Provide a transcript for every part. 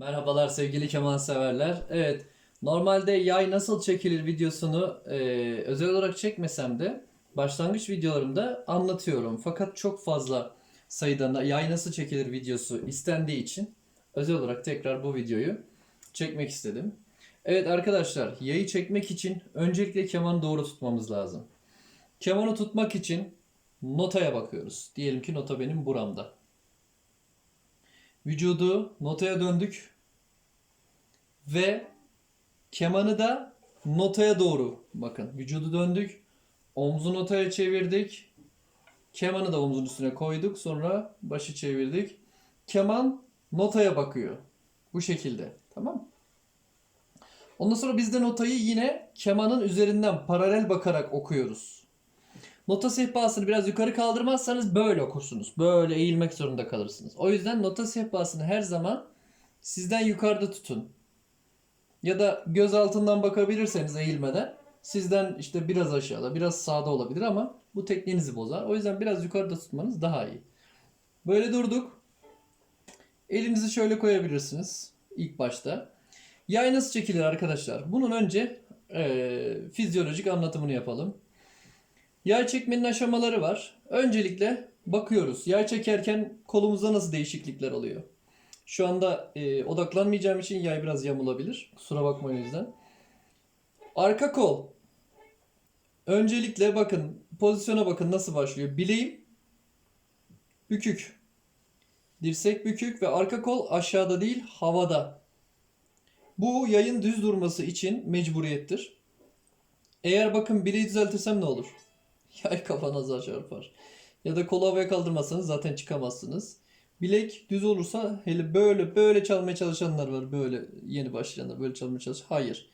Merhabalar sevgili keman severler. Evet, normalde yay nasıl çekilir videosunu e, özel olarak çekmesem de başlangıç videolarımda anlatıyorum. Fakat çok fazla sayıda yay nasıl çekilir videosu istendiği için özel olarak tekrar bu videoyu çekmek istedim. Evet arkadaşlar, yayı çekmek için öncelikle kemanı doğru tutmamız lazım. Kemanı tutmak için notaya bakıyoruz. Diyelim ki nota benim buramda. Vücudu notaya döndük ve kemanı da notaya doğru bakın. Vücudu döndük. Omzu notaya çevirdik. Kemanı da omzun üstüne koyduk. Sonra başı çevirdik. Keman notaya bakıyor. Bu şekilde. Tamam? Ondan sonra biz de notayı yine kemanın üzerinden paralel bakarak okuyoruz. Nota sehpasını biraz yukarı kaldırmazsanız böyle okursunuz. Böyle eğilmek zorunda kalırsınız. O yüzden nota sehpasını her zaman sizden yukarıda tutun. Ya da göz altından bakabilirseniz eğilmeden sizden işte biraz aşağıda, biraz sağda olabilir ama bu tekniğinizi bozar. O yüzden biraz yukarıda tutmanız daha iyi. Böyle durduk. Elinizi şöyle koyabilirsiniz ilk başta. Yay nasıl çekilir arkadaşlar? Bunun önce eee, fizyolojik anlatımını yapalım. Yay çekmenin aşamaları var. Öncelikle bakıyoruz. Yay çekerken kolumuzda nasıl değişiklikler oluyor? Şu anda e, odaklanmayacağım için yay biraz yamulabilir. Kusura bakmayın o yüzden. Arka kol. Öncelikle bakın pozisyona bakın nasıl başlıyor. Bileğim bükük. Dirsek bükük ve arka kol aşağıda değil havada. Bu yayın düz durması için mecburiyettir. Eğer bakın bileği düzeltirsem ne olur? Yay kafanıza çarpar. Ya da kolu havaya kaldırmazsanız zaten çıkamazsınız. Bilek düz olursa hele böyle böyle çalmaya çalışanlar var. Böyle yeni başlayanlar böyle çalmaya çalış. Hayır.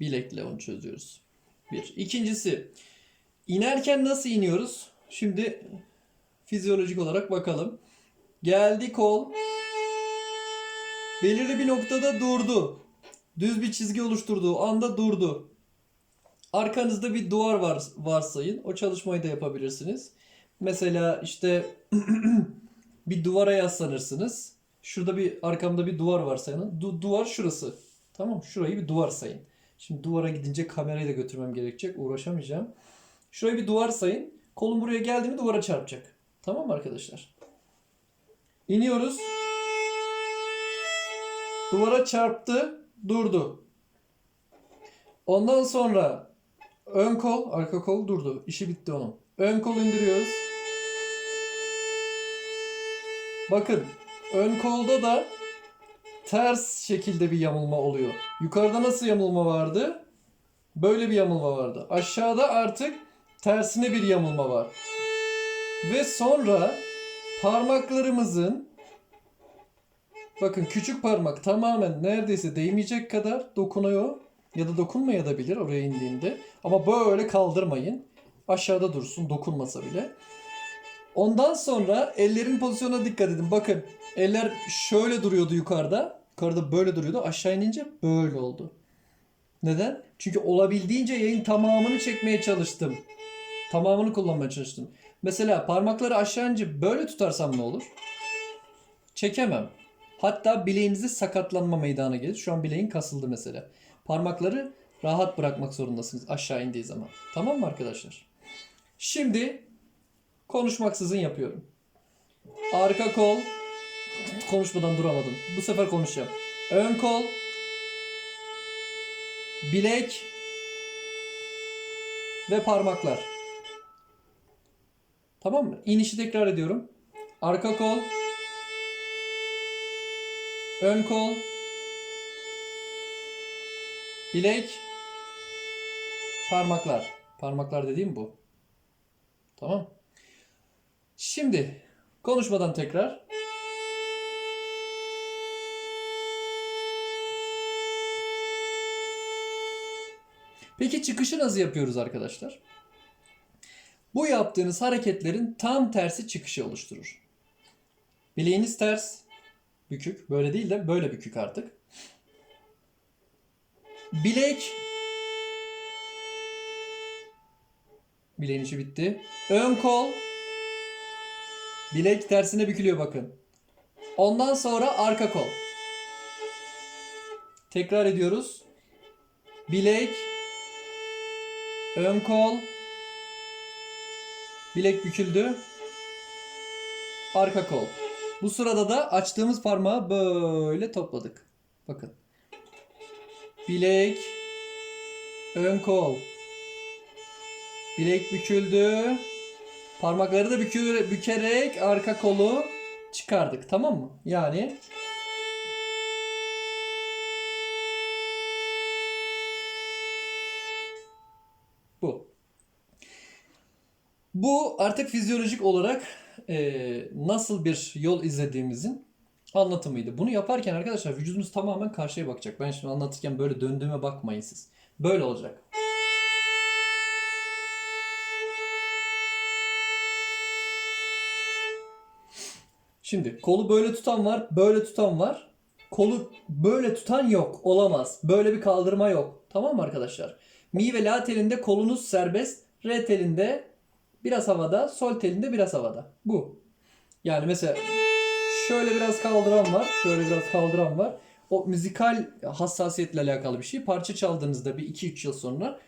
Bilekle onu çözüyoruz. Bir. İkincisi inerken nasıl iniyoruz? Şimdi fizyolojik olarak bakalım. Geldi kol. Belirli bir noktada durdu. Düz bir çizgi oluşturduğu anda durdu. Arkanızda bir duvar var varsayın. O çalışmayı da yapabilirsiniz. Mesela işte bir duvara yaslanırsınız. Şurada bir arkamda bir duvar var sayın. Du- duvar şurası. Tamam Şurayı bir duvar sayın. Şimdi duvara gidince kamerayı da götürmem gerekecek. Uğraşamayacağım. Şurayı bir duvar sayın. Kolum buraya geldi mi duvara çarpacak. Tamam mı arkadaşlar? İniyoruz. Duvara çarptı. Durdu. Ondan sonra ön kol, arka kol durdu. İşi bitti onun. Ön kol indiriyoruz. Bakın ön kolda da ters şekilde bir yamulma oluyor. Yukarıda nasıl yamulma vardı? Böyle bir yamulma vardı. Aşağıda artık tersine bir yamulma var. Ve sonra parmaklarımızın bakın küçük parmak tamamen neredeyse değmeyecek kadar dokunuyor ya da dokunmaya da bilir oraya indiğinde. Ama böyle kaldırmayın. Aşağıda dursun dokunmasa bile. Ondan sonra ellerin pozisyonuna dikkat edin. Bakın eller şöyle duruyordu yukarıda. Yukarıda böyle duruyordu. Aşağı inince böyle oldu. Neden? Çünkü olabildiğince yayın tamamını çekmeye çalıştım. Tamamını kullanmaya çalıştım. Mesela parmakları aşağı inince böyle tutarsam ne olur? Çekemem. Hatta bileğinizi sakatlanma meydana gelir. Şu an bileğin kasıldı mesela. Parmakları rahat bırakmak zorundasınız aşağı indiği zaman. Tamam mı arkadaşlar? Şimdi konuşmaksızın yapıyorum. Arka kol. Konuşmadan duramadım. Bu sefer konuşacağım. Ön kol. Bilek. Ve parmaklar. Tamam mı? İnişi tekrar ediyorum. Arka kol. Ön kol. Bilek. Parmaklar. Parmaklar dediğim bu. Tamam. Şimdi konuşmadan tekrar. Peki çıkışı nasıl yapıyoruz arkadaşlar? Bu yaptığınız hareketlerin tam tersi çıkışı oluşturur. Bileğiniz ters, bükük, böyle değil de böyle bükük artık. Bilek Bileğin içi bitti. Ön kol. Bilek tersine bükülüyor bakın. Ondan sonra arka kol. Tekrar ediyoruz. Bilek, ön kol, bilek büküldü, arka kol. Bu sırada da açtığımız parmağı böyle topladık. Bakın. Bilek, ön kol, bilek büküldü, parmakları da bükerek arka kolu çıkardık. Tamam mı? Yani Bu. Bu artık fizyolojik olarak e, nasıl bir yol izlediğimizin anlatımıydı. Bunu yaparken arkadaşlar vücudunuz tamamen karşıya bakacak. Ben şimdi anlatırken böyle döndüğüme bakmayın siz. Böyle olacak. Şimdi kolu böyle tutan var, böyle tutan var. Kolu böyle tutan yok, olamaz. Böyle bir kaldırma yok. Tamam mı arkadaşlar? Mi ve la telinde kolunuz serbest, re telinde biraz havada, sol telinde biraz havada. Bu. Yani mesela şöyle biraz kaldıran var, şöyle biraz kaldıran var. O müzikal hassasiyetle alakalı bir şey. Parça çaldığınızda bir 2-3 yıl sonra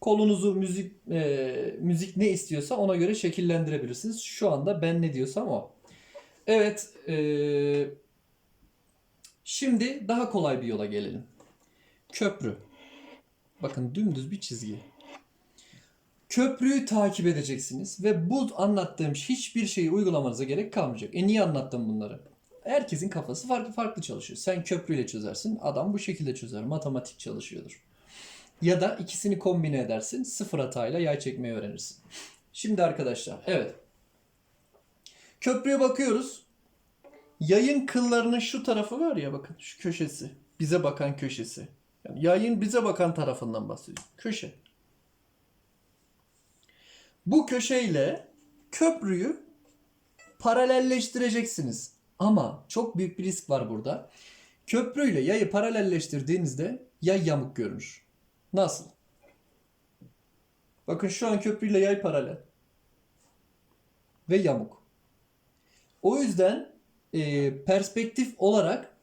kolunuzu müzik e, müzik ne istiyorsa ona göre şekillendirebilirsiniz. Şu anda ben ne diyorsam o. Evet, e, şimdi daha kolay bir yola gelelim. Köprü. Bakın dümdüz bir çizgi. Köprüyü takip edeceksiniz ve bu anlattığım hiçbir şeyi uygulamanıza gerek kalmayacak. E niye anlattım bunları? Herkesin kafası farklı farklı çalışıyor. Sen köprüyle çözersin, adam bu şekilde çözer. Matematik çalışıyordur. Ya da ikisini kombine edersin, sıfır hatayla yay çekmeyi öğrenirsin. Şimdi arkadaşlar, evet. Köprüye bakıyoruz. Yayın kıllarının şu tarafı var ya bakın, şu köşesi. Bize bakan köşesi. Yani yayın bize bakan tarafından bahsediyor. Köşe. Bu köşeyle köprüyü paralelleştireceksiniz. Ama çok büyük bir risk var burada. Köprüyle yayı paralelleştirdiğinizde yay yamuk görünür. Nasıl? Bakın şu an köprüyle yay paralel. Ve yamuk. O yüzden e, perspektif olarak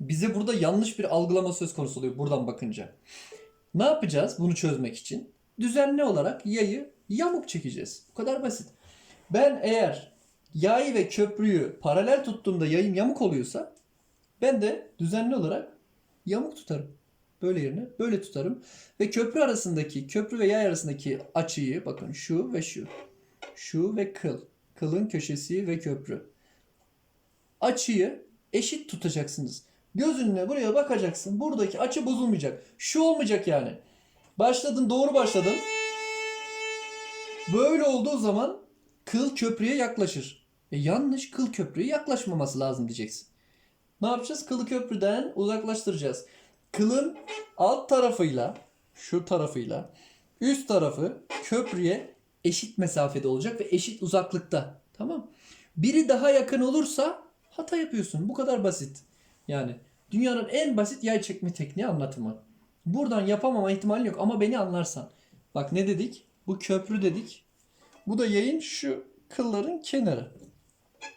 bize burada yanlış bir algılama söz konusu oluyor buradan bakınca. Ne yapacağız bunu çözmek için? Düzenli olarak yayı yamuk çekeceğiz. Bu kadar basit. Ben eğer yay ve köprüyü paralel tuttuğumda yayım yamuk oluyorsa ben de düzenli olarak yamuk tutarım. Böyle yerine böyle tutarım. Ve köprü arasındaki, köprü ve yay arasındaki açıyı bakın şu ve şu. Şu ve kıl. Kılın köşesi ve köprü. Açıyı eşit tutacaksınız. Gözünle buraya bakacaksın. Buradaki açı bozulmayacak. Şu olmayacak yani. Başladın doğru başladın. Böyle olduğu zaman kıl köprüye yaklaşır. E yanlış kıl köprüye yaklaşmaması lazım diyeceksin. Ne yapacağız? Kılı köprüden uzaklaştıracağız. Kılın alt tarafıyla şu tarafıyla üst tarafı köprüye eşit mesafede olacak ve eşit uzaklıkta. Tamam. Biri daha yakın olursa hata yapıyorsun. Bu kadar basit. Yani dünyanın en basit yay çekme tekniği anlatımı. Buradan yapamama ihtimali yok ama beni anlarsan. Bak ne dedik? Bu köprü dedik. Bu da yayın şu kılların kenarı.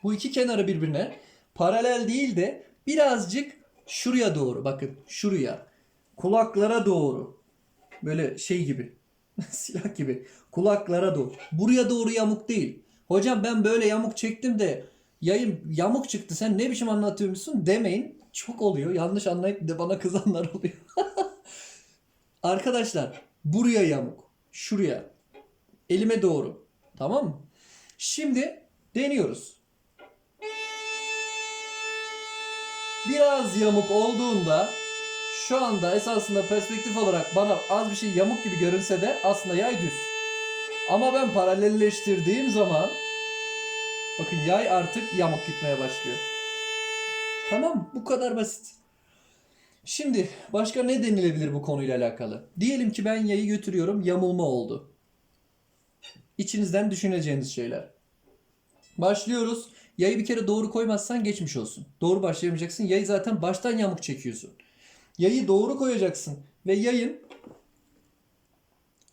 Bu iki kenarı birbirine paralel değil de birazcık şuraya doğru bakın şuraya kulaklara doğru böyle şey gibi silah gibi. Kulaklara doğru. Buraya doğru yamuk değil. Hocam ben böyle yamuk çektim de yayın yamuk çıktı. Sen ne biçim anlatıyormuşsun demeyin. Çok oluyor. Yanlış anlayıp de bana kızanlar oluyor. Arkadaşlar buraya yamuk. Şuraya. Elime doğru. Tamam mı? Şimdi deniyoruz. Biraz yamuk olduğunda şu anda esasında perspektif olarak bana az bir şey yamuk gibi görünse de aslında yay düz. Ama ben paralelleştirdiğim zaman bakın yay artık yamuk gitmeye başlıyor. Tamam? Bu kadar basit. Şimdi başka ne denilebilir bu konuyla alakalı? Diyelim ki ben yayı götürüyorum yamulma oldu. İçinizden düşüneceğiniz şeyler. Başlıyoruz. Yayı bir kere doğru koymazsan geçmiş olsun. Doğru başlayamayacaksın. Yayı zaten baştan yamuk çekiyorsun. Yayı doğru koyacaksın. Ve yayın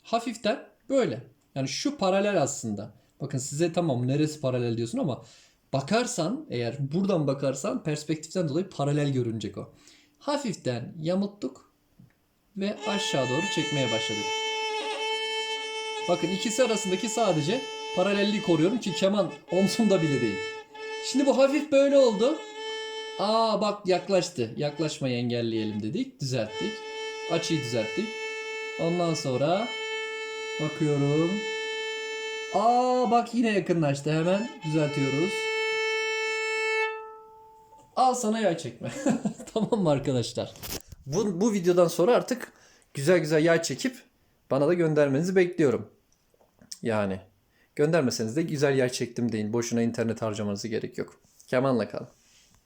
hafiften böyle. Yani şu paralel aslında. Bakın size tamam neresi paralel diyorsun ama bakarsan eğer buradan bakarsan perspektiften dolayı paralel görünecek o. hafiften yamulttuk ve aşağı doğru çekmeye başladık. Bakın ikisi arasındaki sadece paralelliği koruyorum ki keman omzumda bile değil. Şimdi bu hafif böyle oldu. Aa bak yaklaştı. Yaklaşmayı engelleyelim dedik. Düzelttik. Açıyı düzelttik. Ondan sonra bakıyorum. Aa bak yine yakınlaştı. Hemen düzeltiyoruz. Al sana yay çekme. tamam mı arkadaşlar? Bu, bu videodan sonra artık güzel güzel yay çekip bana da göndermenizi bekliyorum. Yani göndermeseniz de güzel yay çektim deyin. Boşuna internet harcamanıza gerek yok. Kemanla kalın.